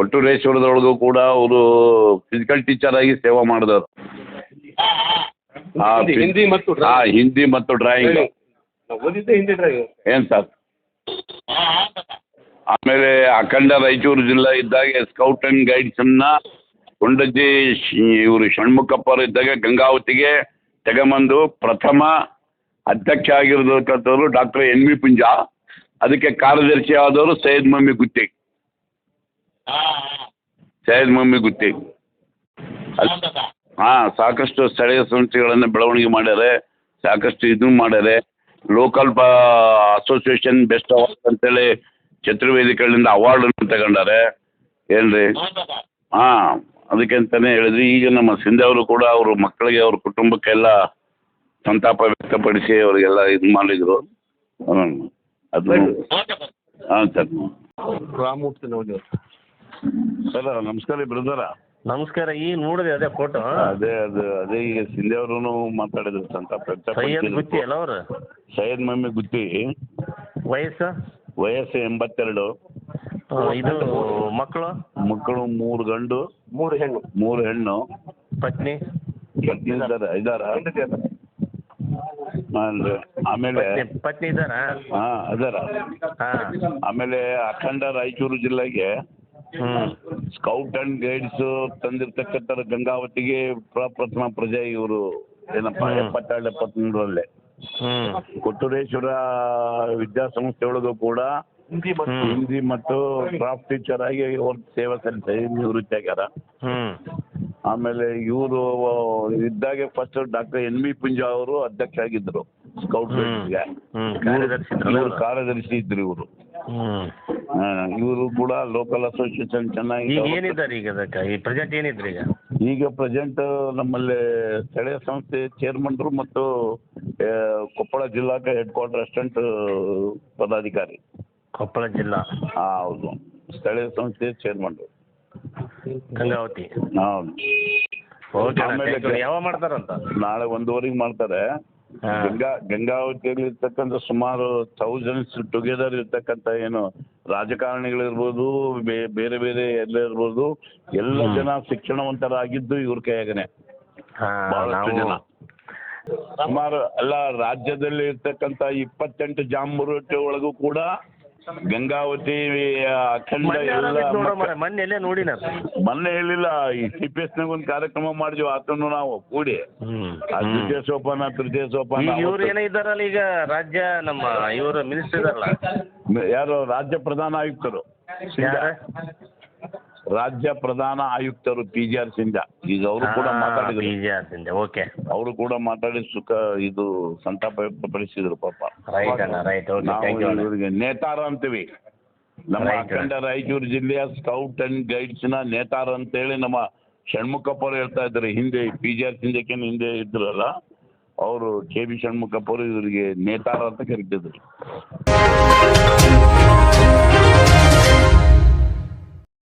ಕೊಟ್ಟೂರೇಶ್ವರದೊಳಗೂ ಕೂಡ ಅವರು physical teacher ಆಗಿ ಸೇವೆ ಮಾಡಿದವರು. ಆ, ಹಿಂದಿ- ಮತ್ತು ಹಾಂ ಹಿಂದಿ ಮತ್ತು ಡ್ರಾಯಿಂಗ್ ಓದಿದ್ದೆ ಹಿಂದಿ ಡ್ರಾಯಿಂಗ್ ಏನು ಸರ್? ಆಮೇಲೆ ಅಖಂಡ ರಾಯಚೂರು ಜಿಲ್ಲಾ ಇದ್ದಾಗ ಸ್ಕೌಟ್ ಆ್ಯಂಡ್ ಗೈಡ್ಸನ್ನ ಕೊಂಡಜ್ಜಿ ಇವರು ಷಣ್ಮುಖಪ್ಪರು ಇದ್ದಾಗ ಗಂಗಾವತಿಗೆ ತಗೊಂಬಂದು ಪ್ರಥಮ ಅಧ್ಯಕ್ಷ ಆಗಿರತಕ್ಕಂಥವ್ರು ಡಾಕ್ಟರ್ ಎನ್ ವಿ ಪುಂಜ. ಅದಕ್ಕೆ ಕಾರ್ಯದರ್ಶಿ ಆದವರು ಸೈಯದ್ ಮಮ್ಮಿ ಗುತ್ತಿ. ಸೈಯದ್ ಮಮ್ಮಿ ಗುತ್ತಿ. ಹಾಂ ಸಾಕಷ್ಟು ಸ್ಥಳೀಯ ಸಂಸ್ಥೆಗಳನ್ನು ಬೆಳವಣಿಗೆ ಮಾಡ್ಯಾರೆ ಸಾಕಷ್ಟು ಇದು ಮಾಡ್ಯಾರೆ. ಲೋಕಲ್ ಬಾ ಅಸೋಸಿಯೇಷನ್ ಬೆಸ್ಟ್ ಅವಾರ್ಡ್ ಅಂತೇಳಿ ಚತುರ್ವೇದಿಗಳಿಂದ ಅವಾರ್ಡನ್ನು ತಗೊಂಡಾರೆ. ಏನ್ರಿ? ರೀ ಹಾಂ ಅದಕ್ಕೆ ಅಂತಲೇ ಹೇಳಿದ್ವಿ ಈಗ ನಮ್ಮ ಸಿಂಧೆ ಅವರು ಕೂಡ ಅವ್ರ ಮಕ್ಕಳಿಗೆ ಅವ್ರ ಕುಟುಂಬಕ್ಕೆಲ್ಲ ಸಂತಾಪ ವ್ಯಕ್ತಪಡಿಸಿ ಅವರಿಗೆಲ್ಲ ಇದು ಮಾಡಿದರು. ಹ್ಞೂ ಅದು ಹಾಂ ಸರ್. ರಾಮಮೂರ್ತಿ ಸರ್ ನಮಸ್ಕಾರ ರೀ ಬ್ರದರ. ನಮಸ್ಕಾರ ಈ ನೋಡಿದೆ ಅದೇ ಫೋಟೋ ಅದೇ ಅದು ಅದೇ ಈಗ ಸಿಂಧೆ ಅವರು ಮಾತಾಡಿದ್ರು ಅಂತ ಸೈಯದ್ ಗುತ್ತಿ ಅಲ್ಲ ಅವರು? ಸೈಯದ್ ಮಮ್ಮಿ ಗುತ್ತಿ. ವಯಸ್ಸು? ವಯಸ್ಸು ಎಂಬತ್ತೆರಡು. ಆ, ಇದು ಮಕ್ಕಳು? ಮಕ್ಕಳು ಮೂರು ಗಂಡು. ಮೂರು ಹೆಣ್ಣು. ಮೂರು ಹೆಣ್ಣು. ಪತ್ನಿ? ಪತ್ನಿ ಇದ್ದಾರೆ ಇದ್ದಾರ? ಆಮೇಲೆ ಪತ್ನಿ ಪತ್ನಿ ಹಾ ಹಾಂ ಅದಾರ ಹಾಂ. ಆಮೇಲೆ ಅಖಂಡ ರಾಯಚೂರು ಜಿಲ್ಲೆಗೆ ಸ್ಕೌಟ್ ಅಂಡ್ ಗೈಡ್ಸ್ ತಂದಿರ್ತಕ್ಕಂಥ ಗಂಗಾವತಿಗೆ ಪ್ರಪ್ರಥಮ ಪ್ರಜೆ ಇವರು. ಏನಪ್ಪಾ. ಎಪ್ಪತ್ತೆರಡು ಎಪ್ಪತ್ಮೂರರಲ್ಲೇ. ಕೊಟ್ಟೂರೇಶ್ವರ ವಿದ್ಯಾಸಂಸ್ಥೆ ಒಳಗೂ ಕೂಡ ಹಿಂದಿ ಮತ್ತು ಕ್ರಾಫ್ಟ್ ಟೀಚರ್ ಆಗಿ ಒಂದು ಸೇವೆ ಸಲ್ಲಿಸಿ ನಿವೃತ್ತಿ ಆಗ್ಯಾರ ಹ್ಞೂ ಆಮೇಲೆ ಇವರು ಇದ್ದಾಗೆ first doctor N V Punja ಅವರು ಅಧ್ಯಕ್ಷ ಆಗಿದ್ರು ಸ್ಕೌಟ್? ಕಾರ್ಯದರ್ಶಿ ಇದ್ರು ಇವರು. ಹ್ಞೂ ಇವರು ಕೂಡ ಲೋಕಲ್ ಅಸೋಸಿಯೇಷನ್ ಚೆನ್ನಾಗಿ ಈಗ ಏನಿದ್ದಾರೆ ಈಗ ಅದಕ್ಕೆ? ಈ ಪ್ರೆಸೆಂಟ್ ಏನಿದ್ರು ಈಗ? ಈಗ ಪ್ರೆಸೆಂಟ್ ನಮ್ಮಲ್ಲಿ ಸ್ಥಳೀಯ ಸಂಸ್ಥೆ ಚೇರ್ಮನ್ರು ಮತ್ತು ಆ, ಕೊಪ್ಪಳ ಜಿಲ್ಲಾ ಹೆಡ್ ಕ್ವಾರ್ಟರ್ ಅಸಿಸ್ಟೆಂಟ್ ಪದಾಧಿಕಾರಿ. ಕೊಪ್ಪಳ ಜಿಲ್ಲಾ? ಹಾ ಹೌದು. ಸ್ಥಳೀಯ ಸಂಸ್ಥೆ ಚೇರ್ಮನ್ರು ಗಂಗಾವತಿ? ಹೌದು. ಓಕೆ ಆಮೇಲೆ ಯಾವಾಗ ಮಾಡ್ತಾರಂತ? ನಾಳೆ ಒಂದೂವರೆಗೆ ಮಾಡ್ತಾರೆ. ಹಾಂ ಗಂಗಾ ಗಂಗಾವತಿಯಲ್ಲಿ ಇರ್ತಕ್ಕಂಥ ಸುಮಾರು ಥೌಸಂಡ್ಸ್ ಟುಗೆದರ್ ಇರ್ತಕ್ಕಂಥ ಏನು ರಾಜಕಾರಣಿಗಳಿರ್ಬೋದು ಬೇರೆ ಬೇರೆ ಎಲ್ಲ ಇರ್ಬೋದು ಎಲ್ಲ ಜನ ಶಿಕ್ಷಣವಂತರಾಗಿದ್ದು ಇವ್ರ ಕೈಯಾಗನೆ. ಬಹಳಷ್ಟು ಜನ. ಸುಮಾರು ಎಲ್ಲ ರಾಜ್ಯದಲ್ಲಿ ಇರ್ತಕ್ಕಂಥ ಇಪ್ಪತ್ತೆಂಟು ಜಾಂಬೂರುಟಿ ಒಳಗೂ ಕೂಡ ಗಂಗಾವತಿ ಅಖಂಡ ಮೊನ್ನೆ ಎಲ್ಲ ಆರಾಮಿತ್ತು ನೋಡೋ ಮಕ್ಕ- ಮೊನ್ನೆ ಎಲ್ಲೇ ನೋಡಿ ನಾನು ಮೊನ್ನೆ ಹೇಳಿಲ್ಲ ಈ ಸಿ ಪಿ ಎಸ್ನಾಗ ಒಂದು ಕಾರ್ಯಕ್ರಮ ಮಾಡಿದ್ವಿ ಆತನು ನಾವು ಕೂಡಿ. ಹ್ಮ್. ಆ ದ್ವಿತೀಯ ಸೋಪಾನ ತೃತೀಯ ಸೋಪಾನ ಈಗ ಇವ್ರು ಅವತ್ತು- ಏನೋ ಇದ್ದಾರಲ್ಲ ಈಗ ರಾಜ್ಯ ನಮ್ಮ ಇವರು ಮಿನಿಸ್ಟರ್ ಇದಾರಲ್ಲ. ಯಾರು ರಾಜ್ಯ ಪ್ರಧಾನ ಆಯುಕ್ತರು. ಯಾರ? ರಾಜ್ಯ ಪ್ರಧಾನ ಆಯುಕ್ತರು ಪಿ ಜಿ ಆರ್ ಸಿಂಧಾ. ಈಗ ಅವರು ಕೂಡ ಮಾತಾಡಿದ್ರು. ಓಕೆ. ಅವರು ಕೂಡ ಮಾತಾಡಿ ಸುಖ ಇದು ಸಂತಾಪ ವ್ಯಕ್ತಪಡಿಸಿದ್ರು ಪಾಪ. ರೈಟ್ ಅಣ್ಣ ರೈಟ್ ಓಕೆ ನಾವು ಥ್ಯಾಂಕ್ ಯು ಇವರಿಗೆ ನೇತಾರ ಅಂತೀವಿ. ನಮ್ಮ Right. ಅಖಂಡ ರಾಯಚೂರು ಜಿಲ್ಲೆಯ ಸ್ಕೌಟ್ ಅಂಡ್ ಗೈಡ್ಸ್ನ ನೇತಾರ ಅಂತೇಳಿ ನಮ್ಮ ಷಣ್ಮುಖಪ್ಪ ಅವರು ಹೇಳ್ತಾ ಇದ್ದಾರೆ. ಹಿಂದೆ ಪಿ ಜಿ ಆರ್ ಸಿಂಧಕ್ಕೆ ಹಿಂದೆ ಇದ್ರಲ್ಲ ಅವರು ಕೆ ಬಿ ಷಣ್ಮುಖಪ್ಪ ಅವರು ಇವರಿಗೆ ನೇತಾರ ಅಂತ ಕರಿತಿದ್ರು.